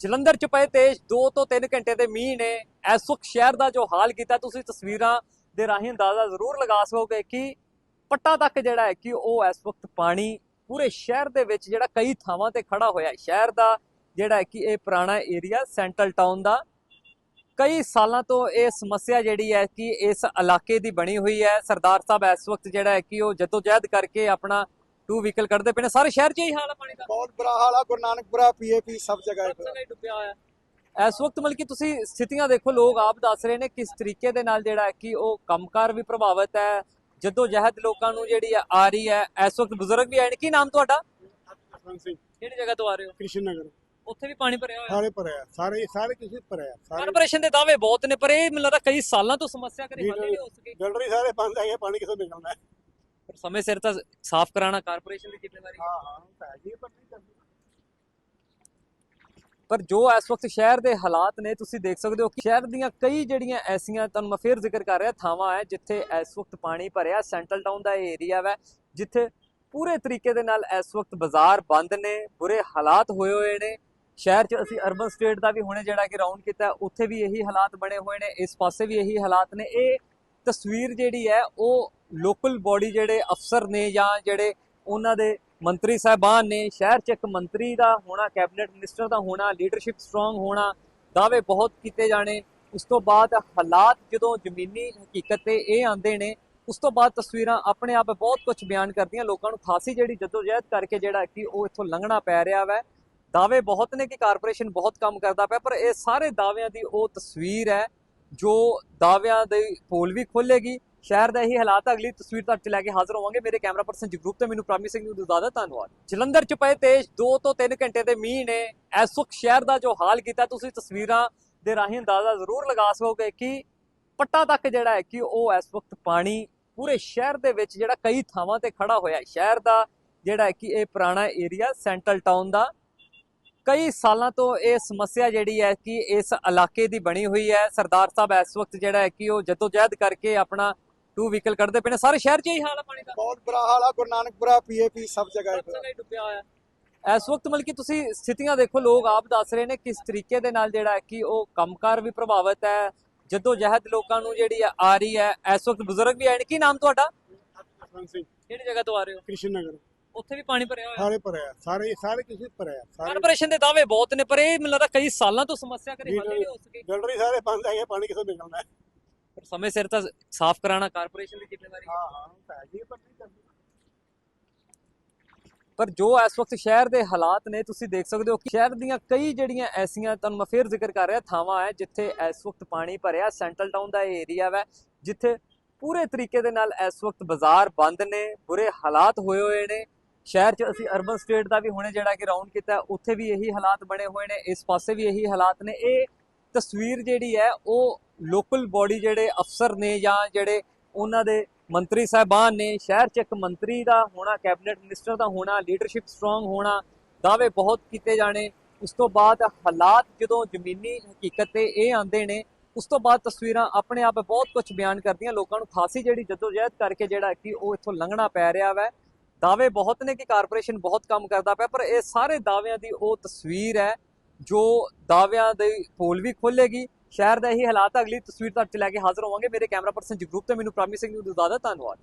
ਜਲੰਧਰ ਚ ਪਏ ਤੇਜ਼ 2 ਤੋਂ 3 ਘੰਟੇ ਦੇ ਮੀਂਹ ਨੇ। ਇਸ ਵਕਤ ਸ਼ਹਿਰ ਦਾ ਜੋ ਹਾਲ ਕੀਤਾ, ਤੁਸੀਂ ਤਸਵੀਰਾਂ ਦੇ ਰਾਹੀਂ ਅੰਦਾਜ਼ਾ ਜ਼ਰੂਰ ਲਗਾ ਸਕੋਗੇ ਕਿ ਪੱਟਾ ਤੱਕ ਜਿਹੜਾ ਹੈ ਕਿ ਉਹ ਇਸ ਵਕਤ ਪਾਣੀ ਪੂਰੇ ਸ਼ਹਿਰ ਦੇ ਵਿੱਚ ਜਿਹੜਾ ਕਈ ਥਾਵਾਂ ਤੇ ਖੜਾ ਹੋਇਆ ਹੈ। ਸ਼ਹਿਰ ਦਾ ਜਿਹੜਾ ਹੈ ਕਿ ਇਹ ਪੁਰਾਣਾ ਏਰੀਆ ਸੈਂਟਰਲ ਟਾਊਨ ਦਾ। ਕਈ ਸਾਲਾਂ ਤੋਂ ਇਹ ਸਮੱਸਿਆ ਜਿਹੜੀ ਹੈ ਕਿ ਇਸ ਇਲਾਕੇ ਦੀ ਬਣੀ ਹੋਈ ਹੈ। ਸਰਦਾਰ ਸਾਹਿਬ ਇਸ ਵਕਤ ਜਿਹੜਾ ਹੈ ਕਿ ਉਹ ਜਦੋਜਹਿਦ ਕਰਕੇ ਆਪਣਾ ਟੂ ਵਹੀਕਲ ਕੱਢਦੇ ਪਏ ਨੇ ਸਾਰੇ ਸ਼ਹਿਰ 'ਚ ਹੀ ਹਾਲ ਹੈ ਪਾਣੀ ਦਾ। ਬਹੁਤ ਬੁਰਾ ਹਾਲ ਆ ਗੁਰੂ ਨਾਨਕਪੁਰਾ ਪੀਏਪੀ ਸਭ ਜਗ੍ਹਾ ਸਭ ਜਗ੍ਹਾ ਹੀ ਡੁੱਬਿਆ ਹੋਇਆ। ਇਸ ਵਕਤ ਮਤਲਬ ਕਿ ਤੁਸੀਂ ਸਥਿਤੀਆਂ ਦੇਖੋ ਲੋਕ ਆਪ ਦੱਸ ਰਹੇ ਨੇ ਕਿਸ ਤਰੀਕੇ ਦੇ ਨਾਲ ਜਿਹੜਾ ਕਿ ਉਹ ਕੰਮਕਾਰ ਵੀ ਪ੍ਰਭਾਵਿਤ ਹੈ ਜਦੋਂ ਜਹਿਦ ਲੋਕਾਂ ਨੂੰ ਜਿਹੜੀ ਆ ਆ ਰਹੀ ਹੈ। ਇਸ ਵਕਤ ਬਜ਼ੁਰਗ ਵੀ ਆਏ ਨੇ। ਕੀ ਨਾਮ ਤੁਹਾਡਾ? ਕਿਹੜੀ ਜਗ੍ਹਾ ਤੋਂ ਆ ਰਹੇ ਹੋ? ਕ੍ਰਿਸ਼ਨ ਨਗਰ ਉੱਥੇ ਵੀ ਪਾਣੀ ਭਰਿਆ ਹੋਇਆ। ਸਾਰੇ ਭਰਿਆ ਸਾਰੇ ਸਾਰੇ ਕਿਸੇ ਭਰਿਆ ਸਾਰੇ। ਕਾਰਪੋਰੇਸ਼ਨ ਦੇ ਦਾਅਵੇ ਬਹੁਤ ਨੇ ਪਰ ਇਹ ਮੈਨੂੰ ਲੱਗਦਾ ਕਈ ਸਾਲਾਂ ਤੋਂ ਸਮੱਸਿਆ ਕਦੇ ਹੱਲ ਹੀ ਨਹੀਂ ਹੋ ਸਕੀ। ਗਲਰੀ ਸਾਰੇ ਬੰਦ ਹੈਗੇ ਪਾਣੀ ਕਿਥੋਂ ਨਿਕਲਣਾ ਹੈ? ਪਰ ਸਮੇਂ ਸਿਰ ਤਾਂ ਸਾਫ਼ ਕਰਾਉਣਾ ਕਾਰਪੋਰੇਸ਼ਨ ਦੀ ਜ਼ਿੰਮੇਵਾਰੀ ਹੈ। ਹਾਂ ਹਾਂ ਪੈ ਜੀ ਪਰ ਨਹੀਂ ਕਰਦੀ ਪਰ ਜੋ ਇਸ ਵਕਤ ਸ਼ਹਿਰ ਦੇ ਹਾਲਾਤ ਨੇ ਤੁਸੀਂ ਦੇਖ ਸਕਦੇ ਹੋ ਕਿ ਸ਼ਹਿਰ ਦੀਆਂ ਕਈ ਜਿਹੜੀਆਂ ਐਸੀਆਂ ਤੁਹਾਨੂੰ ਮੈਂ ਫੇਰ ਜ਼ਿਕਰ ਕਰ ਰਿਹਾ ਥਾਵਾਂ ਹੈ ਜਿੱਥੇ ਇਸ ਵਕਤ ਪਾਣੀ ਭਰਿਆ ਸੈਂਟਰਲ ਟਾਊਨ ਦਾ ਇਹ ਏਰੀਆ ਹੈ ਜਿੱਥੇ ਪੂਰੇ ਤਰੀਕੇ ਦੇ ਨਾਲ ਇਸ ਵਕਤ ਬਾਜ਼ਾਰ ਬੰਦ ਨੇ ਬੁਰੇ ਹਾਲਾਤ ਹੋਏ ਹੋਏ ਨੇ। ਸ਼ਹਿਰ 'ਚ ਅਸੀਂ ਅਰਬਨ ਸਟੇਟ ਦਾ ਵੀ ਹੁਣੇ ਜਿਹੜਾ ਕਿ ਰਾਉਂਡ ਕੀਤਾ ਉੱਥੇ ਵੀ ਇਹੀ ਹਾਲਾਤ ਬਣੇ ਹੋਏ ਨੇ ਇਸ ਪਾਸੇ ਵੀ ਇਹੀ ਹਾਲਾਤ ਨੇ। ਇਹ ਤਸਵੀਰ ਜਿਹੜੀ ਹੈ ਉਹ ਲੋਕਲ ਬਾਡੀ ਜਿਹੜੇ ਅਫਸਰ ਨੇ ਜਾਂ ਜਿਹੜੇ ਉਹਨਾਂ ਦੇ ਮੰਤਰੀ ਸਾਹਿਬਾਨ ਨੇ, ਸ਼ਹਿਰ 'ਚ ਇੱਕ ਮੰਤਰੀ ਦਾ ਹੋਣਾ, ਕੈਬਨਿਟ ਮਿਨਿਸਟਰ ਦਾ ਹੋਣਾ, ਲੀਡਰਸ਼ਿਪ ਸਟਰੋਂਗ ਹੋਣਾ, ਦਾਅਵੇ ਬਹੁਤ ਕੀਤੇ ਜਾਣੇ। ਉਸ ਤੋਂ ਬਾਅਦ ਹਾਲਾਤ ਜਦੋਂ ਜ਼ਮੀਨੀ ਹਕੀਕਤ ਤੇ ਇਹ ਆਉਂਦੇ ਨੇ, ਉਸ ਤੋਂ ਬਾਅਦ ਤਸਵੀਰਾਂ ਆਪਣੇ ਆਪ ਬਹੁਤ ਕੁਝ ਬਿਆਨ ਕਰਦੀਆਂ। ਲੋਕਾਂ ਨੂੰ ਖਾਸੀ ਜਿਹੜੀ ਜਦੋਜਹਿਦ ਕਰਕੇ ਜਿਹੜਾ ਕਿ ਉਹ ਇੱਥੋਂ ਲੰਘਣਾ ਪੈ ਰਿਹਾ ਵੈ। ਦਾਅਵੇ ਬਹੁਤ ਨੇ ਕਿ ਕਾਰਪੋਰੇਸ਼ਨ ਬਹੁਤ ਕੰਮ ਕਰਦਾ ਪਿਆ, ਪਰ ਇਹ ਸਾਰੇ ਦਾਅਵਿਆਂ ਦੀ ਉਹ ਤਸਵੀਰ ਹੈ, ਜੋ ਦਾਅਵਿਆਂ ਦੇ ਪੋਲ ਵੀ ਖੋਲੇਗੀ ਸ਼ਹਿਰ ਦਾ ਇਹੀ ਹਾਲਾਤ ਅਗਲੀ ਤਸਵੀਰ ਤੁਹਾਡੇ ਚ ਲੈ ਕੇ ਹਾਜ਼ਰ ਹੋਵਾਂਗੇ। ਮੇਰੇ ਕੈਮਰਾ ਪਰਸਨ ਜਗਰੂਪ ਤੇ, ਮੈਨੂੰ ਪ੍ਰਮੀ ਸਿੰਘ ਨੂੰ ਦਿਦਾਦਾ ਧੰਨਵਾਦ। ਜਲੰਧਰ ਚ ਪਏ ਤੇਜ਼ 2 ਤੋਂ 3 ਘੰਟੇ ਦੇ ਮੀਂਹ ਨੇ। ਇਸ ਵਕਤ ਸ਼ਹਿਰ ਦਾ ਜੋ ਹਾਲ ਕੀਤਾ, ਤੁਸੀਂ ਤਸਵੀਰਾਂ ਦੇ ਰਾਹੀਂ ਅੰਦਾਜ਼ਾ ਜ਼ਰੂਰ ਲਗਾ ਸਕੋਗੇ ਕਿ ਪੱਟਾ ਤੱਕ ਜਿਹੜਾ ਹੈ ਕਿ ਉਹ ਇਸ ਵਕਤ ਪਾਣੀ ਪੂਰੇ ਸ਼ਹਿਰ ਦੇ ਵਿੱਚ ਜਿਹੜਾ ਕਈ ਥਾਵਾਂ ਤੇ ਖੜਾ ਹੋਇਆ ਹੈ। ਸ਼ਹਿਰ ਦਾ ਜਿਹੜਾ ਹੈ ਕਿ ਇਹ ਪੁਰਾਣਾ ਏਰੀਆ, ਸੈਂਟਰਲ ਟਾਊਨ ਦਾ। ਕਈ ਸਾਲਾਂ ਤੋਂ ਇਹ ਸਮੱਸਿਆ ਜਿਹੜੀ ਹੈ ਕਿ ਇਸ ਇਲਾਕੇ ਦੀ ਬਣੀ ਹੋਈ ਹੈ। ਸਰਦਾਰ ਸਾਹਿਬ ਇਸ ਵਕਤ ਜਿਹੜਾ ਹੈ ਕਿ ਉਹ ਜਦੋਜਹਿਦ ਕਰਕੇ ਆਪਣਾ ਟੂ ਵਹੀਕਲ ਕੱਢਦੇ ਪਏ ਨੇ ਸਾਰੇ ਸ਼ਹਿਰ 'ਚ ਹੀ ਹਾਲ ਹੈ ਪਾਣੀ ਦਾ। ਬਹੁਤ ਬੁਰਾ ਹਾਲ ਆ ਗੁਰੂ ਨਾਨਕਪੁਰਾ ਪੀਏਪੀ ਸਭ ਜਗ੍ਹਾ ਸਭ ਜਗ੍ਹਾ ਹੀ ਡੁੱਬਿਆ ਹੋਇਆ। ਇਸ ਵਕਤ ਮਤਲਬ ਕਿ ਤੁਸੀਂ ਸਥਿਤੀਆਂ ਦੇਖੋ ਲੋਕ ਆਪ ਦੱਸ ਰਹੇ ਨੇ ਕਿਸ ਤਰੀਕੇ ਦੇ ਨਾਲ ਜਿਹੜਾ ਹੈ ਕਿ ਉਹ ਕੰਮਕਾਰ ਵੀ ਪ੍ਰਭਾਵਿਤ ਹੈ ਜਦੋਂ ਜਹਿਦ ਲੋਕਾਂ ਨੂੰ ਜਿਹੜੀ ਆ ਆ ਰਹੀ ਹੈ। ਇਸ ਵਕਤ ਬਜ਼ੁਰਗ ਵੀ ਆਏ ਨੇ। ਕੀ ਨਾਮ ਤੁਹਾਡਾ? ਸਿੰਘ। ਕਿਹੜੀ ਜਗ੍ਹਾ ਤੋਂ ਆ ਰਹੇ ਹੋ? ਕ੍ਰਿਸ਼ਨ ਨਗਰ ਉੱਥੇ ਵੀ ਪਾਣੀ ਭਰਿਆ ਹੋਇਆ। ਸਾਰੇ ਭਰਿਆ ਸਾਰੇ ਸਾਰੇ ਕਿਸੇ ਭਰਿਆ ਸਾਰੇ। ਕਾਰਪੋਰੇਸ਼ਨ ਦੇ ਦਾਅਵੇ ਬਹੁਤ ਨੇ ਪਰ ਇਹ ਮੈਨੂੰ ਲੱਗਦਾ ਕਈ ਸਾਲਾਂ ਤੋਂ ਸਮੱਸਿਆ ਕਦੇ ਹੱਲ ਹੀ ਨਹੀਂ ਹੋ ਸਕੀ ਗਲਰੀ ਸਾਰੇ ਬੰਦ ਹੈਗੇ ਪਾਣੀ ਕਿਥੋਂ ਨਿਕਲਣਾ ਹੈ? ਪਰ ਸਮੇਂ ਸਿਰ ਤਾਂ ਸਾਫ਼ ਕਰਾਉਣਾ ਕਾਰਪੋਰੇਸ਼ਨ ਦੀ ਜ਼ਿੰਮੇਵਾਰੀ ਹੈ। ਹਾਂ ਹਾਂ ਪੈ ਜੀ ਪਰ ਨਹੀਂ ਕਰਦੀ ਪਰ ਜੋ ਇਸ ਵਕਤ ਸ਼ਹਿਰ ਦੇ ਹਾਲਾਤ ਨੇ ਤੁਸੀਂ ਦੇਖ ਸਕਦੇ ਹੋ ਕਿ ਸ਼ਹਿਰ ਦੀਆਂ ਕਈ ਜਿਹੜੀਆਂ ਐਸੀਆਂ ਤੁਹਾਨੂੰ ਮੈਂ ਫੇਰ ਜ਼ਿਕਰ ਕਰ ਰਿਹਾ ਥਾਵਾਂ ਹੈ ਜਿੱਥੇ ਇਸ ਵਕਤ ਪਾਣੀ ਭਰਿਆ ਸੈਂਟਰਲ ਟਾਊਨ ਦਾ ਇਹ ਏਰੀਆ ਹੈ ਜਿੱਥੇ ਪੂਰੇ ਤਰੀਕੇ ਦੇ ਨਾਲ ਇਸ ਵਕਤ ਬਾਜ਼ਾਰ ਬੰਦ ਨੇ ਬੁਰੇ ਹਾਲਾਤ ਹੋਏ ਹੋਏ ਨੇ। ਸ਼ਹਿਰ 'ਚ ਅਸੀਂ ਅਰਬਨ ਸਟੇਟ ਦਾ ਵੀ ਹੁਣੇ ਜਿਹੜਾ ਕਿ ਰਾਉਂਡ ਕੀਤਾ ਉੱਥੇ ਵੀ ਇਹੀ ਹਾਲਾਤ ਬਣੇ ਹੋਏ ਨੇ ਇਸ ਪਾਸੇ ਵੀ ਇਹੀ ਹਾਲਾਤ ਨੇ। ਇਹ ਤਸਵੀਰ ਜਿਹੜੀ ਹੈ ਉਹ ਲੋਕਲ ਬਾਡੀ ਜਿਹੜੇ ਅਫਸਰ ਨੇ ਜਾਂ ਜਿਹੜੇ ਉਹਨਾਂ ਦੇ ਮੰਤਰੀ ਸਾਹਿਬਾਨ ਨੇ, ਸ਼ਹਿਰ 'ਚ ਇੱਕ ਮੰਤਰੀ ਦਾ ਹੋਣਾ, ਕੈਬਨਿਟ ਮਿਨਿਸਟਰ ਦਾ ਹੋਣਾ, ਲੀਡਰਸ਼ਿਪ ਸਟਰੋਂਗ ਹੋਣਾ, ਦਾਅਵੇ ਬਹੁਤ ਕੀਤੇ ਜਾਣੇ। ਉਸ ਤੋਂ ਬਾਅਦ ਹਾਲਾਤ ਜਦੋਂ ਜ਼ਮੀਨੀ ਹਕੀਕਤ ਤੇ ਇਹ ਆਉਂਦੇ ਨੇ, ਉਸ ਤੋਂ ਬਾਅਦ ਤਸਵੀਰਾਂ ਆਪਣੇ ਆਪ ਬਹੁਤ ਕੁਝ ਬਿਆਨ ਕਰਦੀਆਂ। ਲੋਕਾਂ ਨੂੰ ਖਾਸੀ ਜਿਹੜੀ ਜਦੋਜਹਿਦ ਕਰਕੇ ਜਿਹੜਾ ਕਿ ਉਹ ਇੱਥੋਂ ਲੰਘਣਾ ਪੈ ਰਿਹਾ ਵੈ। ਦਾਅਵੇ ਬਹੁਤ ਨੇ ਕਿ ਕਾਰਪੋਰੇਸ਼ਨ ਬਹੁਤ ਕੰਮ ਕਰਦਾ ਪਿਆ, ਪਰ ਇਹ ਸਾਰੇ ਦਾਅਵਿਆਂ ਦੀ ਉਹ ਤਸਵੀਰ ਹੈ, ਜੋ ਦਾਅਵਿਆਂ ਦੇ ਪੋਲ ਵੀ ਖੋਲੇਗੀ ਸ਼ਹਿਰ ਦਾ ਇਹੀ ਹਾਲਾਤ ਅਗਲੀ ਤਸਵੀਰ ਤੱਕ ਲੈ ਕੇ ਹਾਜ਼ਰ ਹੋਵਾਂਗੇ। ਮੇਰੇ ਕੈਮਰਾ ਪਰਸਨ ਜਗਰੂਪ ਤੇ ਮੈਨੂੰ ਪ੍ਰਾਮਿਸ ਸਿੰਘ ਨੂੰ ਦਿਦਾਦਾ ਧੰਨਵਾਦ।